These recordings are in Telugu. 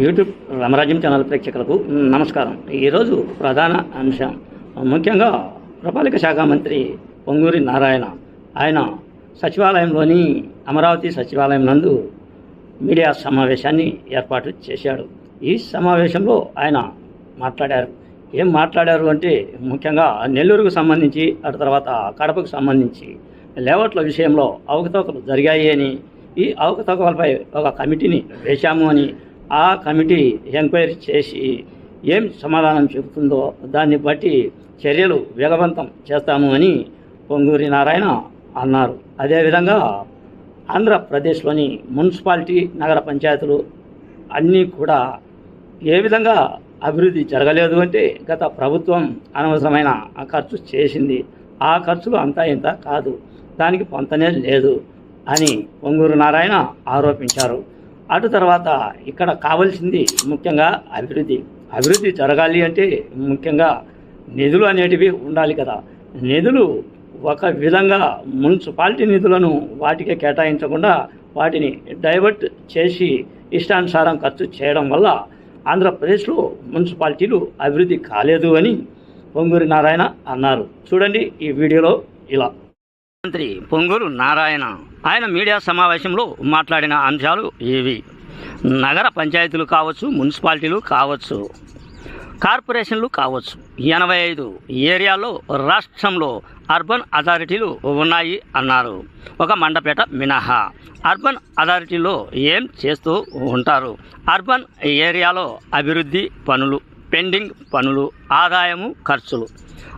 యూట్యూబ్ రామరాజ్యం ఛానల్ ప్రేక్షకులకు నమస్కారం. ఈరోజు ప్రధాన అంశం ముఖ్యంగా పురపాలిక శాఖ మంత్రి పొంగూరి నారాయణ. ఆయన సచివాలయంలోని అమరావతి సచివాలయం నందు మీడియా సమావేశాన్ని ఏర్పాటు చేశాడు. ఈ సమావేశంలో ఆయన మాట్లాడారు. ఏం మాట్లాడారు అంటే ముఖ్యంగా నెల్లూరుకు సంబంధించి అటు తర్వాత కడపకు సంబంధించి లేఅవుట్ల విషయంలో అవకతవకలు జరిగాయి అని ఈ అవకతవకలపై ఒక కమిటీని వేశాము అని ఆ కమిటీ ఎంక్వైరీ చేసి ఏం సమాధానం చెబుతుందో దాన్ని బట్టి చర్యలు వేగవంతం చేస్తాము అని పొంగూరి నారాయణ అన్నారు. అదేవిధంగా ఆంధ్రప్రదేశ్లోని మున్సిపాలిటీ నగర పంచాయతీలు అన్నీ కూడా ఏ విధంగా అభివృద్ధి జరగలేదు అంటే గత ప్రభుత్వం అనవసరమైన ఖర్చు చేసింది. ఆ ఖర్చులు అంతా ఇంత కాదు. దానికి పొంతనే లేదు అని పొంగూరు నారాయణ ఆరోపించారు. అటు తర్వాత ఇక్కడ కావాల్సింది ముఖ్యంగా అభివృద్ధి. అభివృద్ధి జరగాలి అంటే ముఖ్యంగా నిధులు అనేటివి ఉండాలి కదా. నిధులు ఒక విధంగా మున్సిపాలిటీ నిధులను వాటికే కేటాయించకుండా వాటిని డైవర్ట్ చేసి ఇష్టానుసారం ఖర్చు చేయడం వల్ల ఆంధ్రప్రదేశ్లో మున్సిపాలిటీలు అభివృద్ధి కాలేదు అని పొంగూరి నారాయణ అన్నారు. చూడండి ఈ వీడియోలో ఇలా. మంత్రి పొంగూరు నారాయణ. ఆయన మీడియా సమావేశంలో మాట్లాడిన అంశాలు ఇవి. నగర పంచాయతీలు కావచ్చు మున్సిపాలిటీలు కావచ్చు కార్పొరేషన్లు కావచ్చు. ఎనభై ఐదు ఏరియాల్లో రాష్ట్రంలో అర్బన్ అథారిటీలు ఉన్నాయి అన్నారు. ఒక మండపేట మినహా. అర్బన్ అథారిటీలో ఏం చేస్తూ ఉంటారు? అర్బన్ ఏరియాలో అభివృద్ధి పనులు పెండింగ్ పనులు ఆదాయము ఖర్చులు.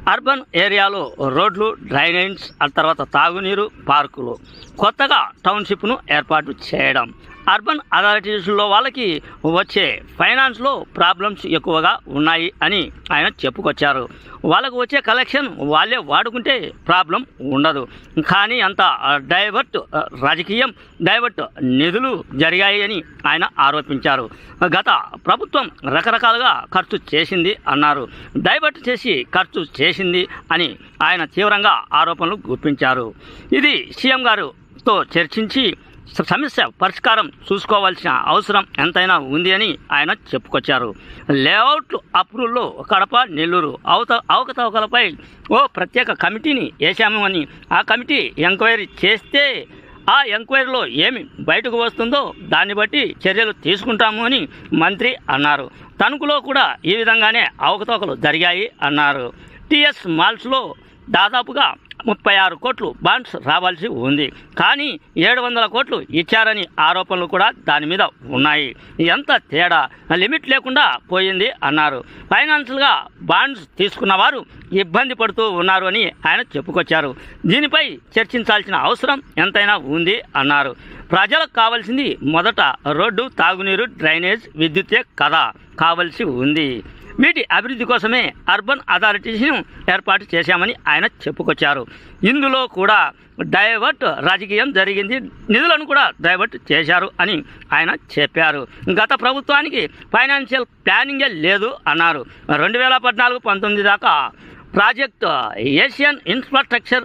అర్బన్ ఏరియాలో రోడ్లు డ్రైనేజ్ ఆ తర్వాత తాగునీరు పార్కులు. కొత్తగా టౌన్షిప్ను ఏర్పాటు చేయడం. అర్బన్ అథారిటీస్లో వాళ్ళకి వచ్చే ఫైనాన్స్లో ప్రాబ్లమ్స్ ఎక్కువగా ఉన్నాయి అని ఆయన చెప్పుకొచ్చారు. వాళ్ళకు వచ్చే కలెక్షన్ వాళ్ళే వాడుకుంటే ప్రాబ్లం ఉండదు. కానీ అంత డైవర్ట్ రాజకీయం డైవర్ట్ నిధులు జరిగాయి అని ఆయన ఆరోపించారు. గత ప్రభుత్వం రకరకాలుగా ఖర్చు చేసింది అన్నారు. డైవర్ట్ చేసి ఖర్చు చేసింది అని ఆయన తీవ్రంగా ఆరోపణలు గుప్పించారు. ఇది సీఎం గారుతో చర్చించి సమస్య పరిష్కారం చూసుకోవాల్సిన అవసరం ఎంతైనా ఉంది అని ఆయన చెప్పుకొచ్చారు. లేఅవుట్ అప్రూవ్లో కడప నెల్లూరు అవత అవకతవకలపై ఓ ప్రత్యేక కమిటీని వేశాము అని ఆ కమిటీ ఎంక్వైరీ చేస్తే ఆ ఎంక్వైరీలో ఏమి బయటకు వస్తుందో దాన్ని బట్టి చర్యలు తీసుకుంటాము అని మంత్రి అన్నారు. తణుకులో కూడా ఈ విధంగానే అవకతవకలు జరిగాయి అన్నారు. టిఎస్ మాల్స్లో దాదాపుగా ముప్పై ఆరు కోట్లు బాండ్స్ రావాల్సి ఉంది. కానీ ఏడు వందల కోట్లు ఇచ్చారని ఆరోపణలు కూడా దాని మీద ఉన్నాయి. ఎంత తేడా? లిమిట్ లేకుండా పోయింది అన్నారు. ఫైనాన్షియల్గా బాండ్స్ తీసుకున్న వారు ఇబ్బంది పడుతూ ఉన్నారు అని ఆయన చెప్పుకొచ్చారు. దీనిపై చర్చించాల్సిన అవసరం ఎంతైనా ఉంది అన్నారు. ప్రజలకు కావాల్సింది మొదట రోడ్డు తాగునీరు డ్రైనేజ్ విద్యుత్తే కదా. కావలసి ఉంది. వీటి అభివృద్ధి కోసమే అర్బన్ అథారిటీస్ను ఏర్పాటు చేశామని ఆయన చెప్పుకొచ్చారు. ఇందులో కూడా డైవర్ట్ రాజకీయం జరిగింది. నిధులను కూడా డైవర్ట్ చేశారు అని ఆయన చెప్పారు. గత ప్రభుత్వానికి ఫైనాన్షియల్ ప్లానింగే లేదు అన్నారు. రెండు వేల పద్నాలుగు పంతొమ్మిది దాకా project Asian infrastructure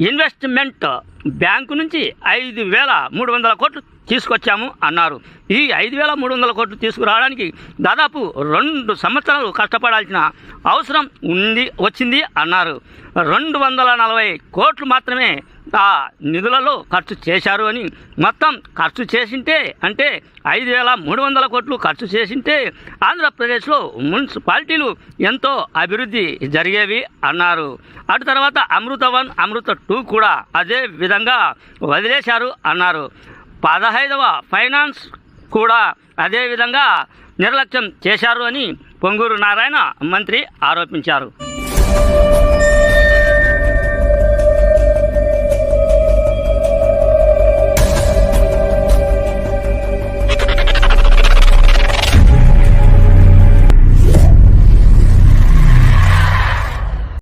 investment bank నుంచి ఐదు వేల మూడు వందల కోట్లు తీసుకొచ్చాము అన్నారు. ఈ ఐదు వేల మూడు వందల కోట్లు తీసుకురావడానికి దాదాపు రెండు సంవత్సరాలు కష్టపడాల్సిన అవసరం ఉంది వచ్చింది అన్నారు. రెండు వందల నలభై కోట్లు మాత్రమే ఆ నిధులలో ఖర్చు చేశారు అని మొత్తం ఖర్చు చేసింటే అంటే ఐదు వేల మూడు వందల కోట్లు ఖర్చు చేసింటే ఆంధ్రప్రదేశ్లో మున్సిపాలిటీలు ఎంతో అభివృద్ధి జరిగేవి అన్నారు. అటు తర్వాత అమృత వన్ అమృత టూ కూడా అదే విధంగా వదిలేశారు అన్నారు. పదహైదవ ఫైనాన్స్ కూడా అదేవిధంగా నిర్లక్ష్యం చేశారు అని పొంగూరు నారాయణ మంత్రి ఆరోపించారు.